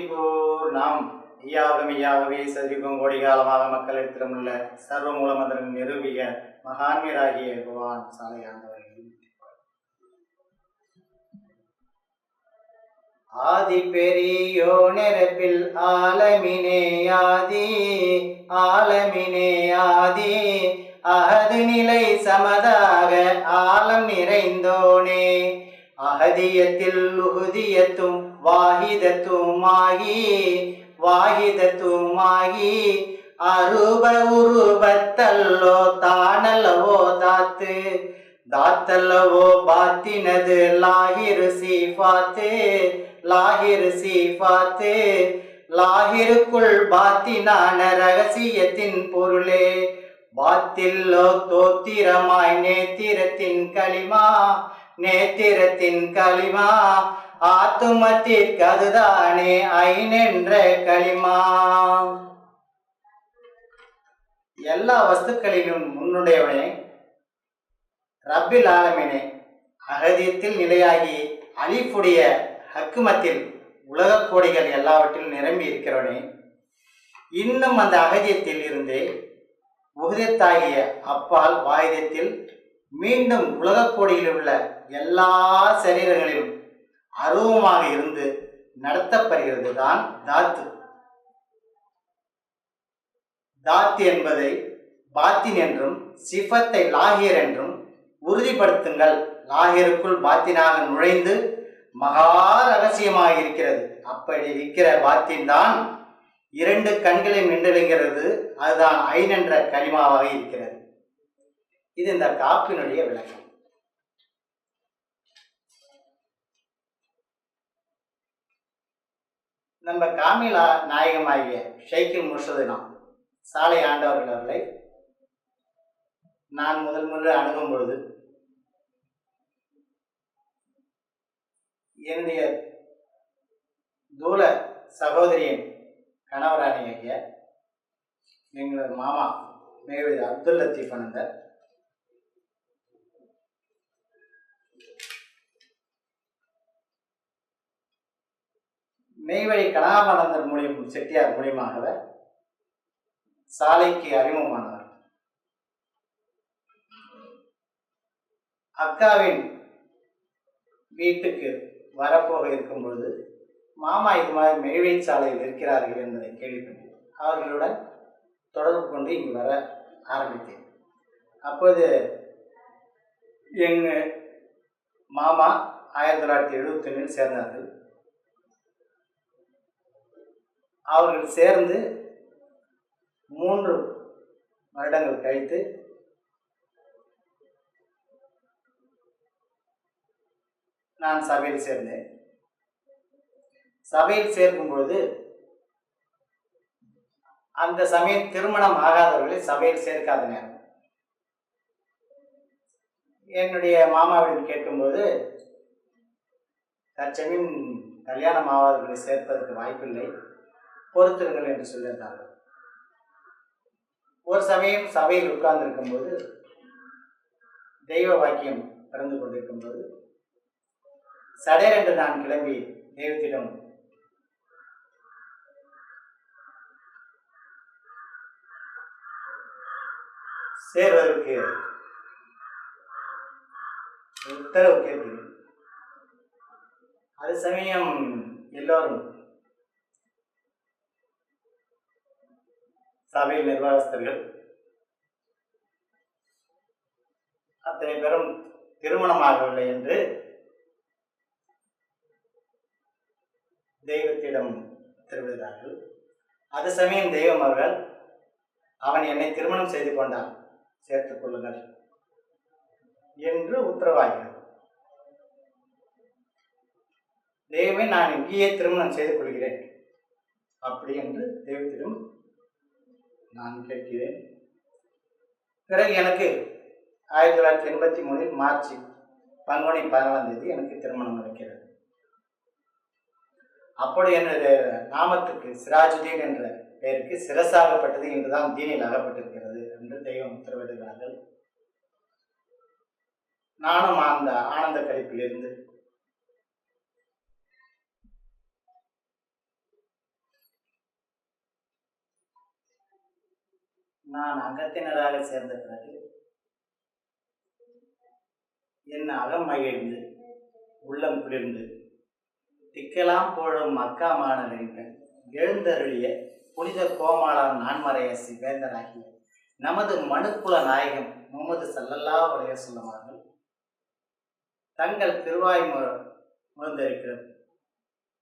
பூர்ணம் ஈயாகம் ஈயாகவே சதிபம் கோடி காலமாக மக்களிடத்திலும் உள்ள சர்வ மூலமந்திரன் நிறுவிய மகான்மீராகிய பகவான் சாலையாண்டவர்கள் ஆதி பெரியோ நெருப்பில் ஆலமினே ஆதி ஆலமினே ஆதி அகது நிலை சமதாக ஆலம் நிறைந்தோனே. அகதியத்தில் உகுதியத்தும் வாகிதத்துமாகி வாகிதத்துமாகி அருப உருபத்தல்லோ தானல்லவோ தாத்து தாத்தல்லவோ பாத்தினது லாகிரு சீஃபாத்து லாகிரு சீஃபாத்து லாகிருக்குள் பாத்தினான ரகசியத்தின் பொருளே பாத்தில்லோ தோத்திரமாய் நேத்திரத்தின் களிமா நேத்திரத்தின் களிமா ஆத்துமத்திற்கு அதுதானே ஐநென்ற களிமா. எல்லா வஸ்துக்களிலும் முன்னுடையவனே ரப்பில் ஆலமினே அகதியத்தில் நிலையாகி அலிஃபுடைய ஹக்குமத்தில் உலகக் கோடிகள் எல்லாவற்றிலும் நிரம்பி இருக்கிறவனே இன்னும் அந்த அகதியத்தில் இருந்தே உகதத்தாகிய அப்பால் வாயுதத்தில் மீண்டும் உலகக் கோடியில் உள்ள எல்லா சரீரங்களிலும் அருவமாக இருந்து நடத்தப்படுகிறது தான் தாத்து. தாத்து என்பதை பாத்தின் என்றும் சிஃபத்தை லாகிர் என்றும் உறுதிப்படுத்துங்கள். லாகிருக்குள் பாத்தினாக நுழைந்து மகா ரகசியமாக இருக்கிறது. அப்படி இருக்கிற பாத்தின் தான் இரண்டு கண்களை மின்றலுங்கிறது அதுதான் ஐன் என்ற கனிமாவாக இருக்கிறது. இது இந்த காப்பினுடைய விளக்கம். நம்ம காமிலா நாயகமாகிய ஷைக்கில் முர்ஷதினா சாலை ஆண்டவர்கள் அவர்களை நான் முதல் முதல் அணுகும் பொழுது என்னுடைய தூல சகோதரியின் கணவராணியாகிய எங்களது மாமா மேகவதி அப்துல் லத்தீப் அனந்தர் மெய்வழி கலாபானந்தர் மூலியம் செட்டியார் மூலியமாக சாலைக்கு அறிமுகமானவர். அக்காவின் வீட்டுக்கு வரப்போக இருக்கும் பொழுது மாமா இது மாதிரி மெய்வழி சாலையில் இருக்கிறார்கள் என்பதை கேள்விப்பட்டேன். அவர்களுடன் தொடர்பு கொண்டு இங்கு வர ஆரம்பித்தேன். அப்போது எங்கள் மாமா ஆயிரத்தி தொள்ளாயிரத்தி எழுபத்தொன்னில் சேர்ந்தார்கள். அவர்கள் சேர்ந்து மூன்று வருடங்கள் கழித்து நான் சபையில் சேர்ந்தேன். சபையில் சேர்க்கும் பொழுது அந்த சமயம் திருமணம் ஆகாதவர்களை சபையில் சேர்க்காத நேரம் என்னுடைய மாமாவிடம் கேட்கும்போது தற்சமயம் கல்யாணம் ஆகாதவர்களை சேர்ப்பதற்கு வாய்ப்பில்லை. பொறுத்திருங்கள் என்று சொல்லியிருந்தார்கள். ஒரு சமயம் சபையில் உட்கார்ந்திருக்கும் போது தெய்வ வாக்கியம் பிறந்து கொண்டிருக்கும் போது சடையர் என்று நான் கிளம்பி தெய்வத்திடம் சேர்வதற்கு உத்தரவு கேட்கிறேன். அது சமயம் எல்லோரும் சபையில் நிர்வாகஸ்தர்கள். அத்தனை பேரும் திருமணமாகவில்லை என்று தெய்வத்திடம் திருவிடுகிறார்கள் அது சமயம் தெய்வம் அவர்கள் அவன் என்னை திருமணம் செய்து கொண்டான் சேர்த்துக் கொள்ளுங்கள் என்று உத்தரவாகிறது தெய்வமே நான் இங்கேயே திருமணம் செய்து கொள்கிறேன் அப்படி என்று தெய்வத்திடம் நான் கேட்கிறேன். பிறகு எனக்கு ஆயிரத்தி தொள்ளாயிரத்தி எண்பத்தி மூணில் மார்ச் பங்குனி பதினாலாம் தேதி எனக்கு திருமணம் நடக்கிறது. அப்படி எனது நாமத்துக்கு சிராஜுதீன் என்ற பெயருக்கு சிரசாகப்பட்டது என்றுதான் தீனில் அகப்பட்டிருக்கிறது என்று தெய்வம் உத்தரவிடுகிறார்கள். நானும் அந்த ஆனந்த கழிப்பிலிருந்து நான் அங்கத்தினராக சேர்ந்த பிறகு என் அகம் மகிழ்ந்து உள்ளம் குளிர்ந்து திக்கலாம் போழும் மக்கா மாணவர்கள் எழுந்தருளிய புனித கோமாளார் நான்மறையசி வேந்தராகிய நமது மனுக்குல நாயகம் முகமது சல்லல்லா உடைய சொல்லுவார்கள் தங்கள் திருவாய் முழந்திருக்கிறது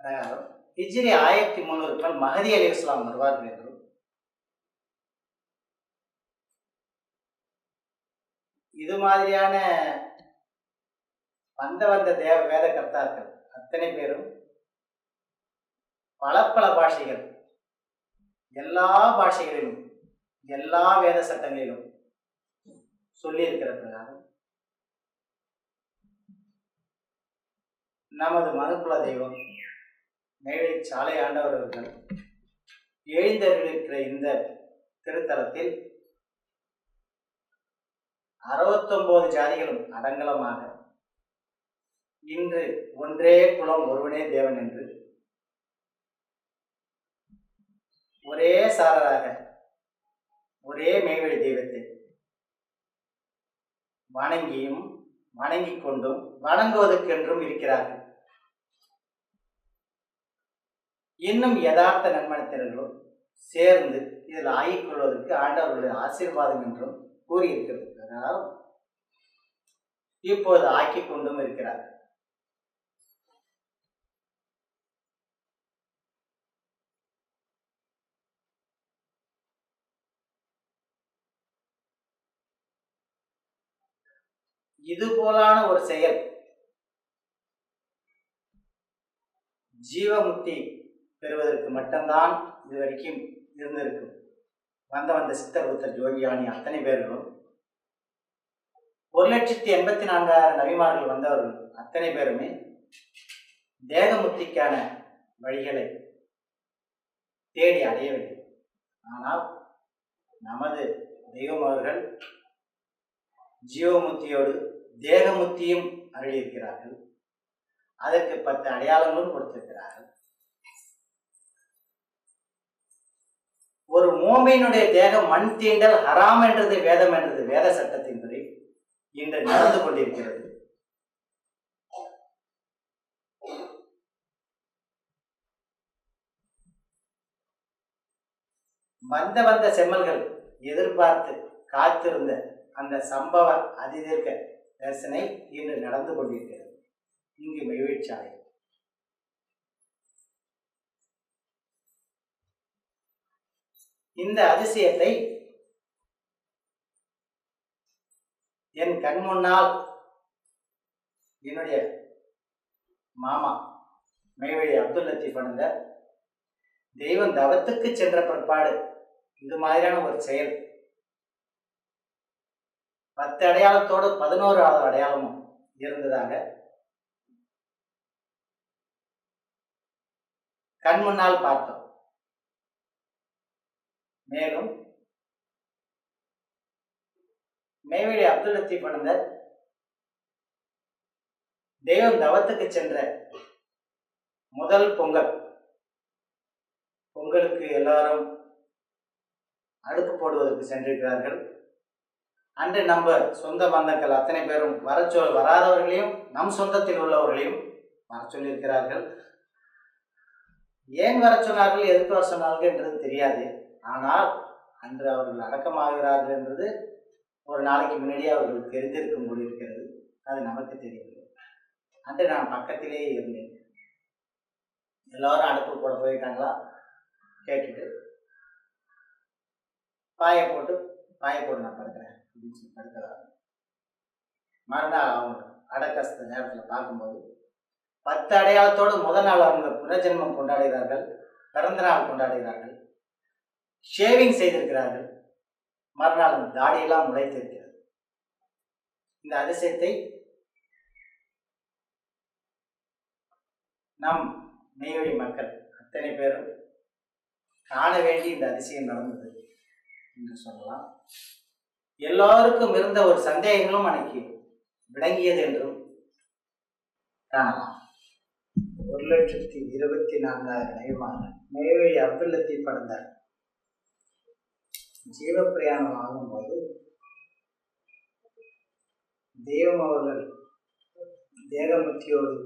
பிரகாரம் ஹிஜ்ரி ஆயிரத்தி முந்நூறுக்கள் மகதி அலி இஸ்லாம் வருவார்கள் என்றும் இது மாதிரியான வந்த வந்த தேவ வேத கர்த்தார்கள் அத்தனை பேரும் பல பல பாஷைகள் எல்லா பாஷைகளிலும் எல்லா வேத சட்டங்களிலும் சொல்லியிருக்கிற பிரகாரம் நமது மனுக்குல தெய்வம் மேலை சாலை ஆண்டவர் அவர்கள் எழுந்தருளிருக்கிற இந்த திருத்தலத்தில் அறுபத்தொன்பது ஜாதிகளும் அடங்கலமாக இன்று ஒன்றே குலம் ஒருவனே தேவன் என்று ஒரே சாரராக ஒரே மேய்வழி தெய்வத்தை வணங்கியும் வணங்கிக் கொண்டும் வணங்குவதற்கென்றும் இருக்கிறார்கள். இன்னும் யதார்த்த நன்மனத்தினர்களும் சேர்ந்து இதில் ஆகிக் கொள்வதற்கு ஆண்டவர்களுடைய ஆசீர்வாதம் என்றும் கூறியிருக்கிறது அதனால் இப்போது ஆக்கிக் கொண்டும் இருக்கிறார் இது போலான ஒரு செயல். ஜீவமுக்தி பெறுவதற்கு மட்டும்தான் இதுவரைக்கும் இருந்திருக்கும். வந்த வந்த சித்தர் ஒருத்தர் ஜோகியானி அத்தனை பேர்களும் ஒரு லட்சத்தி எண்பத்தி நான்காயிரம் நவிமார்கள் வந்தவர்கள் அத்தனை பேருமே தேகமுக்திக்கான வழிகளை தேடி அடையவில்லை. ஆனால் நமது தெய்வம் அவர்கள் ஜீவமுத்தியோடு தேகமுத்தியும் அருளியிருக்கிறார்கள். அதற்கு பத்து அடையாளங்களும் கொடுத்திருக்கிறார்கள் ஒரு மோமையினுடைய தேகம் மண் தீண்டல் ஹராம் என்றது வேதம் என்றது வேத சட்டத்தின்படி இன்று நடந்து கொண்டிருக்கிறது. வந்த வந்த செம்மல்கள் எதிர்பார்த்து காத்திருந்த அந்த சம்பவ அதிதீர்க்க தரிசனை இன்று நடந்து கொண்டிருக்கிறது. இங்கு மெய்வீழ்ச்சாலை இந்த அதிசயத்தை என் கண் முன்னால் என்னுடைய மாமா மெய்வழி அப்துல் லத்தீப் அணுந்த தெய்வம் தவத்துக்கு சென்ற பிற்பாடு இது மாதிரியான ஒரு செயல். பத்து அடையாளத்தோடு பதினோராவது அடையாளமும் இருந்ததாக கண் முன்னால் பார்த்தோம். மேலும் மேவெளி அப்துல் லத்தீப் அனந்தர் தெய்வம் தவத்துக்கு சென்ற முதல் பொங்கல். பொங்கலுக்கு எல்லாரும் அடுப்பு போடுவதற்கு சென்றிருக்கிறார்கள். அன்று நம்ம சொந்த பந்தங்கள் அத்தனை பேரும் வர சொல் வராதவர்களையும் நம் சொந்தத்தில் உள்ளவர்களையும் வர சொல்லியிருக்கிறார்கள். ஏன் வர சொன்னார்கள் எதுக்கு வர சொன்னார்கள் என்றது தெரியாது. ஆனால் அன்று அவர்கள் அடக்கமாகிறார்கள் என்றது ஒரு நாளைக்கு முன்னாடியே அவர்களுக்கு தெரிந்திருக்கும் போது இருக்கிறது அது நமக்கு தெரியவில்லை அன்று நான் பக்கத்திலேயே இருந்தேன். எல்லாரும் அடுப்பு போட போயிட்டாங்களா? கேட்டுட்டு பாயை போட்டு பாயை போட்டு நான் படுக்கிறேன் அப்படின்னு சொல்லி படுக்கிறாங்க மறுநாள் அவங்க அடக்கஸ்த நேரத்தில் பார்க்கும்போது பத்து அடையாளத்தோடு முதல் நாள் அவங்க புனர்ஜென்மம் கொண்டாடுகிறார்கள் பிறந்த நாள் கொண்டாடுகிறார்கள். ஷேவிங் செய்திருக்கிறார்கள். மறுநாள் தாடியெல்லாம் முளைத்திருக்கிறது. இந்த அதிசயத்தை நம் நெய்வழி மக்கள் அத்தனை பேரும் காண வேண்டி இந்த அதிசயம் நடந்தது என்று சொல்லலாம். எல்லோருக்கும் இருந்த ஒரு சந்தேகங்களும் அன்னைக்கு விளங்கியது என்றும் காணலாம். ஒரு லட்சத்தி இருபத்தி நான்காயிரம் நெய்வாங்க நெய்வழி அப்துல்லத்தை படந்தார் ஜீவப்பிரயாணம் ஆகும்போது தெய்வம் அவர்கள் தேகமுத்தியோடு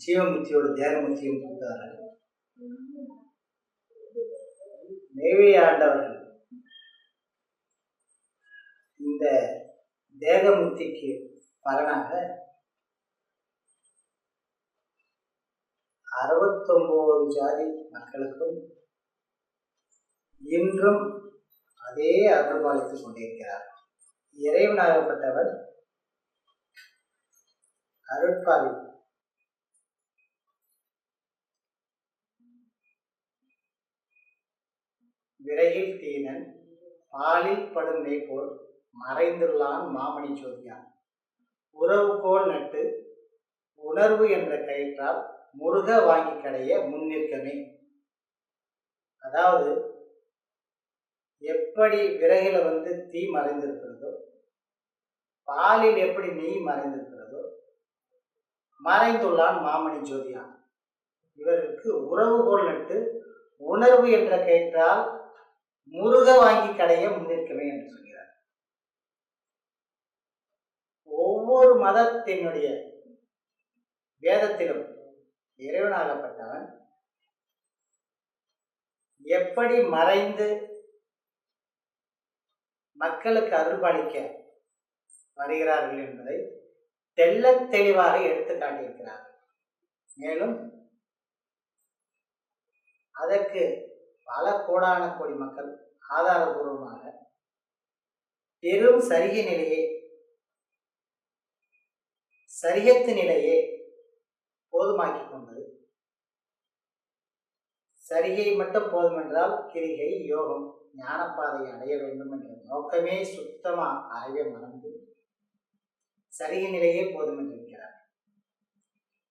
ஜீவமுத்தியோடு தேகமுத்தியும் கொடுத்தார்கள் மேவி ஆண்டவர்கள் இந்த தேகமுத்திக்கு பலனாக அறுபத்தொன்பது ஜாதி மக்களுக்கும் இன்றும் அதே அருள்பாலித்துக் கொண்டிருக்கிறார். இறைவனாகப்பட்டவர் அருட்பாவி விரையில் தீனன் பாலில் படும் போல் மறைந்துள்ளான் மாமணி சோதியான். உறவு போல் நட்டு உணர்வு என்ற கயிற்றால் முருக வாங்கி கடைய முன்னிற்கமே அதாவது எப்படி விறகில வந்து தீ மறைந்திருக்கிறதோ பாலில் எப்படி நெய் மறைந்திருக்கிறதோ மறைந்துள்ளான் மாமணி ஜோதியான் இவருக்கு உறவுகோல் நட்டு உணர்வு என்ற கேட்டால் முருக வாங்கி கடைய முன்னிற்கவே என்று சொல்கிறார். ஒவ்வொரு மதத்தினுடைய வேதத்திலும் இறைவனாகப்பட்டவன் எப்படி மறைந்து மக்களுக்கு அருள்பாலிக்க வருகிறார்கள் என்பதை தெல்ல தெளிவாக எடுத்து காட்டியிருக்கிறார். மேலும் அதற்கு பல கோடான கோடி மக்கள் ஆதாரபூர்வமாக பெரும் சரிகை நிலையே சரியத்து நிலையே போதுமாக்கி கொண்டது சரிகை மட்டும் போதுமென்றால் கிரிகை யோகம் ஞானப்பாதை அடைய வேண்டும் என்ற நோக்கமே சுத்தமா அறவே மறந்து சரிய நிலையே போதும் என்றிருக்கிறார்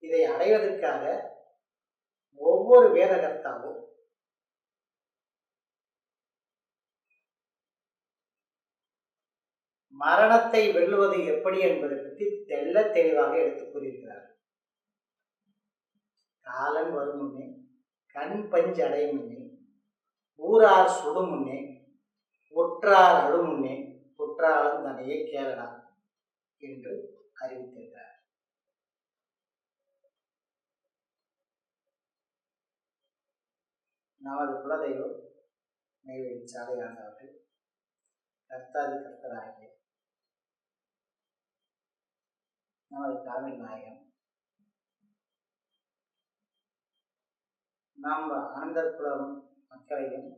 இதை அடைவதற்காக ஒவ்வொரு வேதகர்த்தாவும் மரணத்தை வெல்லுவது எப்படி என்பதை பற்றி தெள்ள தெளிவாக எடுத்துக் கூறியிருக்கிறார். காலன் வரும் முன்னே கண் பஞ்சு அடையும் முன்னே ஊரார் சுடுமுன்னே ஒற்றார் உற்றார் முன்னே குற்றாலம் தன்னையே கேளடா என்று அறிவித்திருக்கிறார். நமது குலதெய்வம் நெய்வேலி சாலையானவர்கள் கர்த்தாதி கர்த்தராகிய நமது தமிழ் நாயகம் நாம் அனந்தர் குலம் மக்களையும்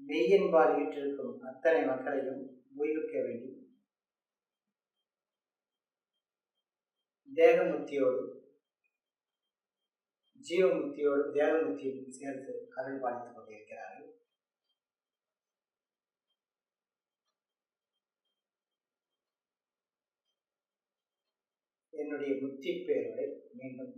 மெய்யன்பால் ஈற்றிருக்கும் அத்தனை மக்களையும் உயிர்க்க வேண்டி தேகமுத்தியோடு ஜீவமுத்தியோடு தேவமுத்தியும் சேர்த்து அருள் பாலித்துக் கொண்டிருக்கிறார்கள். என்னுடைய முத்தி பேருரை மீண்டும்